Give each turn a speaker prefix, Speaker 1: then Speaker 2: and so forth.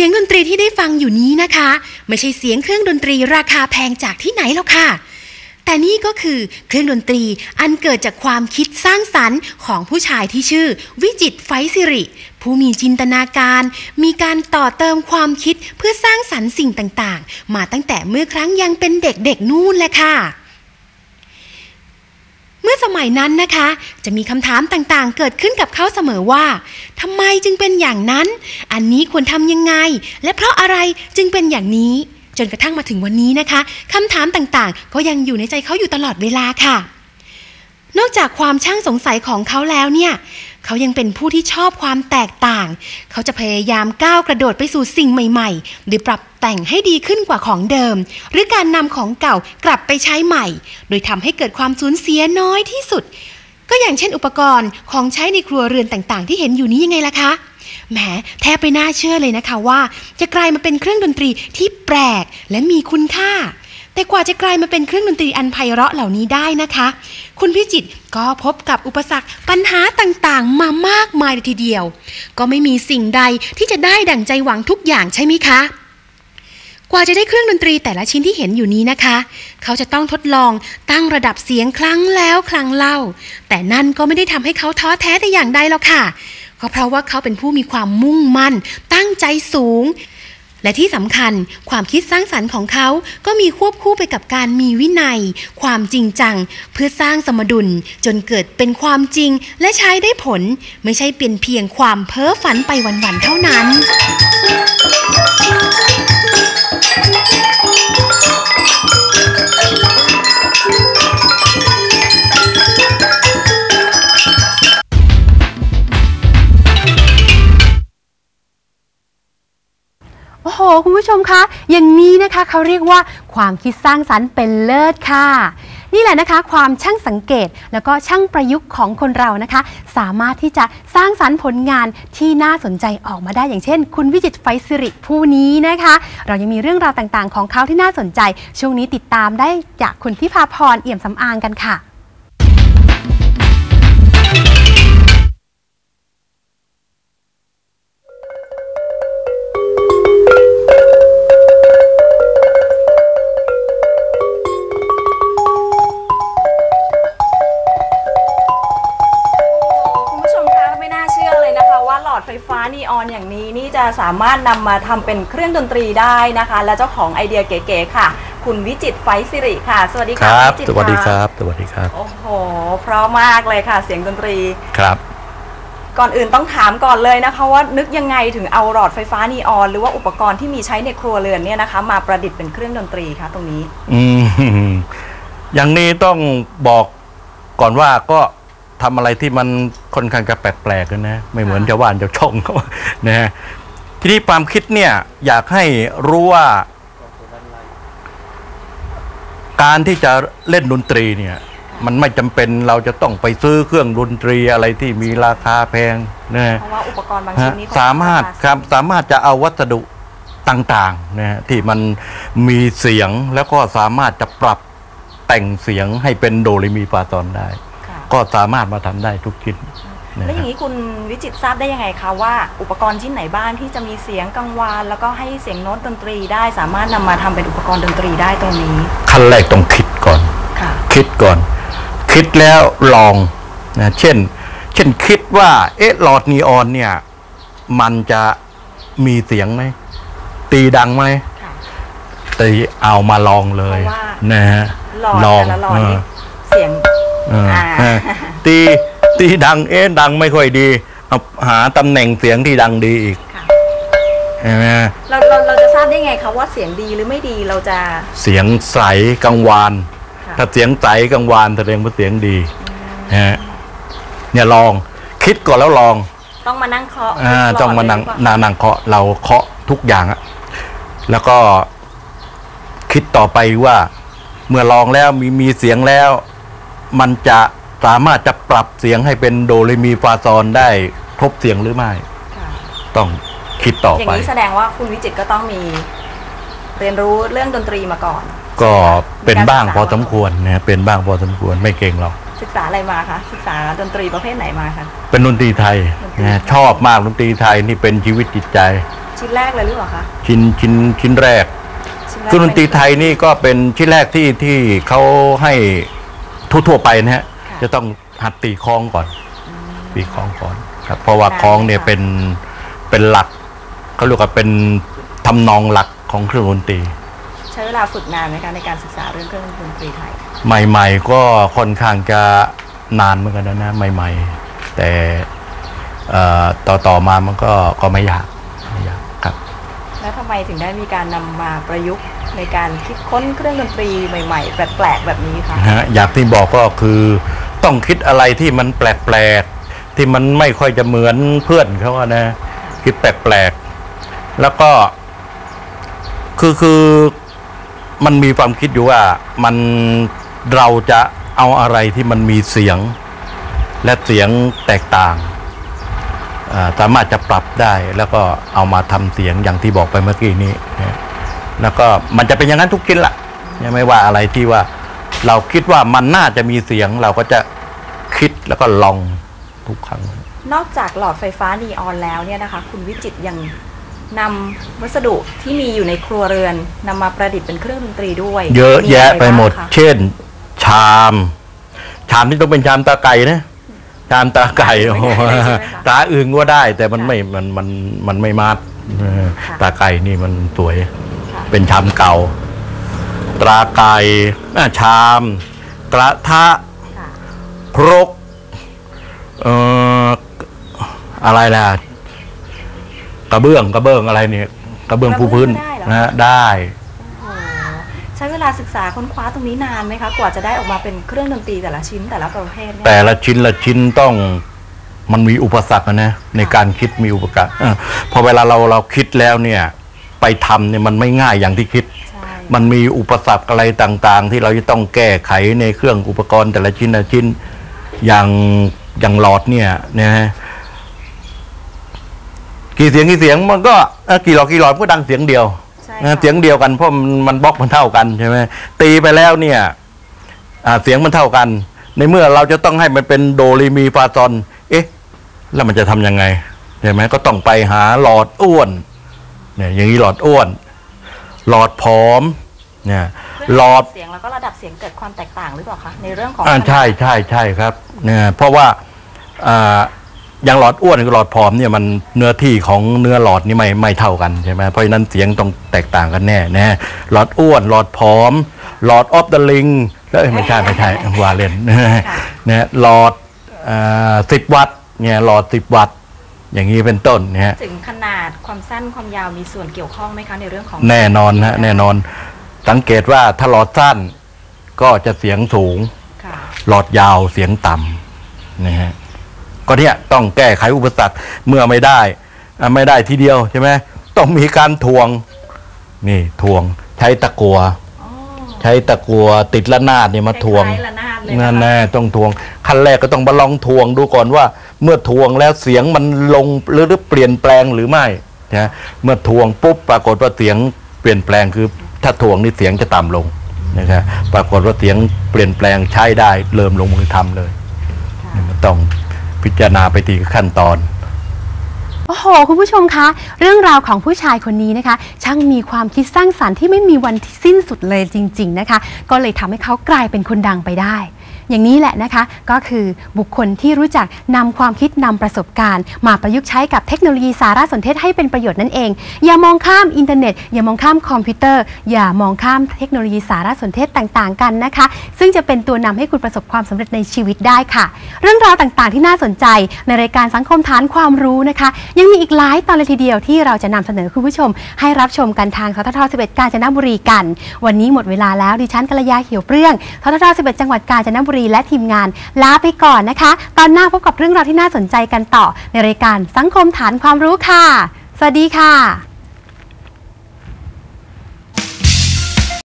Speaker 1: สียงดนตรีที่ได้ฟังอยู่นี้นะคะ ไม่ใช่เสียงเครื่องดนตรีราคาแพงจากที่ไหนหรอกค่ะ แต่นี่ก็คือเครื่องดนตรีอันเกิดจากความคิดสร้างสรรค์ของผู้ชายที่ชื่อ วิจิตไฟสิริ ผู้มีจินตนาการ มีการต่อเติมความคิดเพื่อสร้างสรรค์สิ่งต่างๆ มาตั้งแต่เมื่อครั้งยังเป็นเด็กๆนู่นแหละค่ะ เมื่อสมัยนั้นนะคะ จะมีคำถามต่างๆ เกิดขึ้นกับเขาเสมอว่าทำไมจึงเป็นอย่างนั้น อันนี้ควรทำยังไง และเพราะอะไรจึงเป็นอย่างนี้ จนกระทั่งมาถึงวันนี้นะคะคำถามต่างๆ ก็ยังอยู่ในใจเขาอยู่ตลอดเวลาค่ะ นอกจากความช่างสงสัยของเขาแล้วเนี่ย เขายังเป็นผู้ที่ชอบความแตกต่าง เขาจะพยายามก้าวกระโดดไปสู่สิ่งใหม่ ๆ หรือปรับแต่งให้ดีขึ้นกว่าของเดิม หรือการนำของเก่ากลับไปใช้ใหม่ โดยทำให้เกิดความสูญเสียน้อยที่สุด ก็อย่างเช่นอุปกรณ์ของใช้ในครัวเรือนต่างๆ ที่เห็นอยู่นี้ยังไงล่ะคะแหมแทบไปน่าเชื่อเลยนะคะว่า จะกลายมาเป็นเครื่องดนตรีที่แปลกและมีคุณค่า แต่กว่าจะกลายมาเป็นเครื่องดนตรีอันไพเราะเหล่านี้ได้นะคะ คุณพิจิตก็พบกับอุปสรรคปัญหาต่างๆ มามากมายเลยทีเดียว ก็ไม่มีสิ่งใดที่จะได้ดั่งใจหวังทุกอย่างใช่ไหมคะกว่าจะได้เครื่องดนตรีแต่ละชิ้นที่เห็นอยู่นี้นะคะ เขาจะต้องทดลองตั้งระดับเสียงครั้งแล้วครั้งเล่า แต่นั่นก็ไม่ได้ทำให้เขาท้อแท้แต่อย่างใดหรอกค่ะก็เพราะว่าเขาเป็นผู้มีความมุ่งมั่น ตั้งใจสูง และที่สำคัญความคิดสร้างสรรค์ของเขาก็มีควบคู่ไปกับการมีวินัย ความจริงจัง เพื่อสร้างสมดุล จนเกิดเป็นความจริงและใช้ได้ผล ไม่ใช่เป็นเพียงความเพ้อฝันไปวันๆเท่านั้น นะคะเขาเรียกว่าความคิดสร้างสรรค์เป็นเลิศค่ะ นี่แหละนะคะ ความช่างสังเกตแล้วก็ช่างประยุกต์ของคนเรานะคะ สามารถที่จะสร้างสรรค์ผลงานที่น่าสนใจออกมาได้อย่างเช่น คุณวิจิตรไฟสิริผู้นี้นะคะ เรายังมีเรื่องราวต่างๆ ของเขาที่น่าสนใจ ช่วงนี้ติดตามได้จากคุณทิพาพรเอี่ยมสำอางกันค่ะ
Speaker 2: จะสามารถนำมาทำเป็นเครื่องดนตรีได้นะคะ และเจ้าของไอเดียเก๋ๆค่ะ คุณวิจิตรไฟสิริค่ะ สวัสดี
Speaker 3: ค
Speaker 2: ค่ะ
Speaker 3: รับ
Speaker 2: ณวิจิต
Speaker 3: สวัสดีะครับสวัสดีครับ
Speaker 2: โอ้โห เพราะมากเลยค่ะ เสียงดนตรี
Speaker 3: ครับ
Speaker 2: ก่อนอื่นต้องถามก่อนเลยนะคะว่านึกยังไงถึงเอาหลอดไฟฟ้านีออน หรือว่าอุปกรณ์ที่มีใช้ในครัวเรือนเนี่ยนะคะ มาประดิษฐ์เป็นเครื่องดนตรีคะตรงนี้
Speaker 3: อืม อย่างนี้ต้องบอกก่อนว่าก็ทำอะไรที่มันค่อนข้างจะแปลกๆนะ ไม่เหมือน
Speaker 2: ค่ะ
Speaker 3: ชาวบ้านชาวช่องเขานะฮะ ทีนี้ความคิดเนี่ยอยากให้รู้ว่า การที่จะเล่นดนตรีเนี่ย มันไม่จำเป็นเราจะต้องไปซื้อเครื่องดนตรีอะไรที่มีราคาแพงนะฮะ
Speaker 2: เพราะว่าอุปกรณ์บาง
Speaker 3: ฮะ
Speaker 2: ชิ้นนี้ค่อนข้ง
Speaker 3: สามารถ
Speaker 2: ค
Speaker 3: ครับสามารถจะเอาวัสดุต่างๆนะฮะที่มันมีเสียงแล้วก็สามารถจะปรับแต่งเสียงให้เป็นโดเรมีฟาซอนได้
Speaker 2: ค่ะ
Speaker 3: ก็สามารถมาทำได้ทุกชิ้นนะ
Speaker 2: แล้วอ
Speaker 3: ครั
Speaker 2: ย่า
Speaker 3: บ
Speaker 2: งนี้คุณวิจิตรทราบได้ยังไงคะว่า อุปกรณ์ชิ้นไหนบ้างที่จะมีเสียงกังวาน แล้วก็ให้เสียงโน้ตดนตรีได้สามารถนำมาทำเป็นอุปกรณ์ดนตรีได้ตรงนี้
Speaker 3: ขั้นแรกต้องคิดก่อน
Speaker 2: ค่ะ
Speaker 3: คิดก่อน คิดแล้วลองนะเช่น เช่นคิดว่า เอ๊ะหลอดนีออนเนี่ย มันจะมีเสียงไหมตีดังไหม
Speaker 2: ค่ะ
Speaker 3: ตีเอามาลองเลย
Speaker 2: เพราะว่า
Speaker 3: นะฮะ
Speaker 2: หลอดแต่ละหลอดนี่เสียง
Speaker 3: เออ
Speaker 2: อ่า
Speaker 3: เออ ตี ตีดังเอ๊ะดังไม่ค่อยดีเอาหาตำแหน่งเสียงที่ดังดีอีก
Speaker 2: ค่ะ
Speaker 3: ใช่ไหม
Speaker 2: เราเราเราจะทราบได้ไงคะว่าเสียงดีหรือไม่ดีเราจะ
Speaker 3: เสียงใสกังวาน
Speaker 2: ค่ะ
Speaker 3: ถ้าเสียงใสกังวานแสดงว่าเสียงดีนะฮะเนี่ยลองคิดก่อนแล้วลอง
Speaker 2: ต้องมานั่งเคาะ
Speaker 3: อ่า
Speaker 2: หลด
Speaker 3: ต้องมานั่ง
Speaker 2: เลยดีกว่
Speaker 3: นานั่งเคาะเราเคาะทุกอย่างอะแล้วก็คิดต่อไปว่า เมื่อลองแล้วมีมีเสียงแล้ว มันจะ สามารถจะปรับเสียงให้เป็นโดเรมีฟาซอนได้ครบเสียงหรือไม่
Speaker 2: ค่ะ
Speaker 3: ต้องคิดต่อ
Speaker 2: อย่าง
Speaker 3: ไป
Speaker 2: นี้แสดงว่าคุณวิจิตรก็ต้องมี เรียนรู้เรื่องดนตรีมาก่อน
Speaker 3: ก็เป็นบ้าง
Speaker 2: มีการศึกษา
Speaker 3: พอสมควรนะเป็นบ้างพอสมควรไม่เก่งหรอก
Speaker 2: ศึกษาอะไรมาคะศึกษาดนตรีประเภทไหนมาคะ
Speaker 3: เป็นดนตรีไทย
Speaker 2: ดนตรี
Speaker 3: นะชอบมากดนตรีไทยนี่เป็นชีวิตจิตใจ
Speaker 2: ชิ้นแรกเลยหรือเปล่าคะ
Speaker 3: ชิ้นชิ้นชิ้นแรก
Speaker 2: ชิ้นแรก
Speaker 3: เครื่องดนตรีไทยนี่ก็เป็นชิ้นแรกที่ที่เขาให้ทั่วๆไปนะฮะ
Speaker 2: ค่ะ
Speaker 3: จะต้องหัดตีคล้องก่อน ตีคล้องก่อนครับ เพราะว่าคล้องเนี่ยเป็นเป็นหลักเขาเรียกว่าเป็นทำนองหลักของเครื่องดนตรี
Speaker 2: ใช้เวลาฝึกนานไหมคะในการศึกษาเรื่องเครื่องดนตรีไทย
Speaker 3: ใหม่ ๆ ก็ค่อนข้างจะนานเหมือนกันนะนะใหม่ ๆ แต่เอ่อต่อต่อมามันก็ก็ไม่ยากไม่ยากครับ
Speaker 2: แล้วทำไมถึงได้มีการนำมาประยุกต์ในการคิดค้นเครื่องดนตรีใหม่ ๆ แปลกๆแบบนี้คะ
Speaker 3: นะฮะอย่างที่บอกก็คือ ต้องคิดอะไรที่มันแปลกๆ ที่มันไม่ค่อยจะเหมือนเพื่อนเขาอะนะ คิดแปลกๆ แล้วก็คือคือมันมีความคิดอยู่ว่ามันเราจะเอาอะไรที่มันมีเสียง และเสียงแตกต่างสามารถจะปรับได้แล้วก็เอามาทำเสียงอย่างที่บอกไปเมื่อกี้นี้ แล้วก็มันจะเป็นอย่างนั้นทุกชิ้นละยังไม่ว่าอะไรที่ว่า เราคิดว่ามันน่าจะมีเสียงเราก็จะคิดแล้วก็ลองทุกครั้ง
Speaker 2: นอกจากหลอดไฟฟ้านีออนแล้วเนี่ยนะคะ คุณวิจิตรยังนำวัสดุที่มีอยู่ในครัวเรือนนำมาประดิษฐ์เป็นเครื่องดนตรีด้วย
Speaker 3: เยอะแยะ
Speaker 2: ร
Speaker 3: ไปหมด
Speaker 2: บ้างคะ
Speaker 3: เช่น ชาม ชามที่ต้องเป็นชามตาไก่นะชามตาไก่โอ้โหตาอื่นก็ได้ แต่มันไม่มันมันมันไม่มัดเออตาไก่นี่มันสวย
Speaker 2: ค่ะ
Speaker 3: เป็นชามเก่า ตราไก่อะชาม กระทะ
Speaker 2: ค่ะ
Speaker 3: ครกเอ่ออะไรล่ะ กระเบื้องกระเบื้องอะไรเนี่ยกระเบื้องภูพื้น
Speaker 2: กระเบื้องก็ได้เหรอ
Speaker 3: นะฮะได้
Speaker 2: โอ้โหใช้เวลาศึกษาค้นคว้าตรงนี้นานไหมคะกว่าจะได้ออกมาเป็นเครื่องดนตรีแต่ละชิ้นแต่ละประเภทเนี่ย
Speaker 3: แต่ละชิ้นละชิ้นต้องมันมีอุปสรรคอะนะในการคิดมีอุปสรรคเออพอเวลาเราเราคิดแล้วเนี่ย ไปทำเนี่ยมันไม่ง่ายอย่างที่คิด
Speaker 2: ใช่
Speaker 3: มันมีอุปสรรคอะไรต่างๆ ที่เราจะต้องแก้ไขในเครื่องอุปกรณ์แต่ละชิ้นละชิ้นอย่างอย่างหลอดเนี่ยนะฮะกี่เสียงกี่เสียงมันก็เอ่อกี่หลอดกี่หลอดมันก็ดังเสียงเดียว
Speaker 2: ใช่
Speaker 3: นะ
Speaker 2: ค่ะ
Speaker 3: เสียงเดียวกันเพราะมันมันบล็อกมันเท่ากันใช่ไหมตีไปแล้วเนี่ยอ่าเสียงมันเท่ากัน ในเมื่อเราจะต้องให้มันเป็นโดเรมีฟาซอนเอ๊ะ แล้วมันจะทำยังไงใช่ไหมก็ต้องไปหาหลอดอ้วนเนี่ยอย่างนี้หลอดอ้วน หลอดผอมเนี่ยหลอด
Speaker 2: เสียงแล้วก็ระดับเสียงเกิดความแตกต่างหรือเปล่าคะในเรื่องของ
Speaker 3: อ่าใช่ใช่ใช่ครับเนี่ยเพราะว่าอ่าอย่างหลอดอ้วนกับหลอดผอมเนี่ยมันเนื้อที่ของเนื้อหลอดนี่ไม่ไม่เท่ากันใช่ไหมเพราะฉะนั้นเสียงต้องแตกต่างกันแน่นะหลอดอ้วนหลอดผอม หลอดออฟเดอะลิงแล้วไม่ใช่ไม่ใช่วาเลนนะหลอดสิบวัตต์เนี่ยหลอดสิบวัตต์ อย่างนี้เป็นต้นเนี่ย
Speaker 2: ถึงขนาดความสั้นความยาวมีส่วนเกี่ยวข้องไหมคะในเรื่องของ
Speaker 3: แน่นอนฮะแน่นอน สังเกตว่าถ้าหลอดสั้นก็จะเสียงสูง
Speaker 2: ค่ะ
Speaker 3: หลอดยาวเสียงต่ำนะฮะก็เนี่ยต้องแก้ไขอุปสรรคเมื่อไม่ได้อะไม่ได้ทีเดียวใช่ไหมต้องมีการทวงนี่ทวงใช้ตะกัว
Speaker 2: อ๋อ
Speaker 3: ใช้ตะกัวติดละนาดเนี่ยมาทวง
Speaker 2: คล้ายๆระนาดเลย
Speaker 3: นั่น
Speaker 2: นะคะ
Speaker 3: แน่ต้องทวง ขั้นแรกก็ต้องมาลองทวงดูก่อนว่า เมื่อทวงแล้วเสียงมันลงหรือเปลี่ยนแปลงหรือไม่นะเมื่อทวงปุ๊บปรากฏว่าเสียงเปลี่ยนแปลงคือ ถ้าทวงนี่เสียงจะต่ำลงนะครับปรากฏว่าเสียงเปลี่ยนแปลงใช้ได้เริ่มลงมือทำเลยต้องพิจารณาไปทีขั้นตอน
Speaker 1: โอ้โห คุณผู้ชมคะ เรื่องราวของผู้ชายคนนี้นะคะ ช่างมีความคิดสร้างสรรค์ที่ไม่มีวันที่สิ้นสุดเลยจริง ๆ นะคะ ก็เลยทำให้เขากลายเป็นคนดังไปได้ อย่างนี้แหละนะคะ ก็คือบุคคลที่รู้จักนำความคิดนำประสบการณ์ มาประยุกต์ใช้กับเทคโนโลยีสารสนเทศให้เป็นประโยชน์นั่นเอง อย่ามองข้ามอินเทอร์เน็ต อย่ามองข้ามคอมพิวเตอร์ อย่ามองข้ามเทคโนโลยีสารสนเทศต่างๆ กันนะคะ ซึ่งจะเป็นตัวนำให้คุณประสบความสำเร็จในชีวิตได้ค่ะ เรื่องราวต่างๆ ที่น่าสนใจในรายการสังคมฐานความรู้นะคะ ยังมีอีกหลายตอนเลยทีเดียวที่เราจะนำเสนอคุณผู้ชม ให้รับชมกันทางสทท11 กาญจนบุรีกัน วันนี้หมดเวลาแล้วดิฉันกัลยาเขียวเปรี้ยงสทท11 จังหวัดกาญจนบุรีรีและทีมงานลาไปก่อนนะคะ ตอนหน้าพบกับเรื่องราวที่น่าสนใจกันต่อในรายการสังคมฐานความรู้ค่ะ สวัสดีค่ะ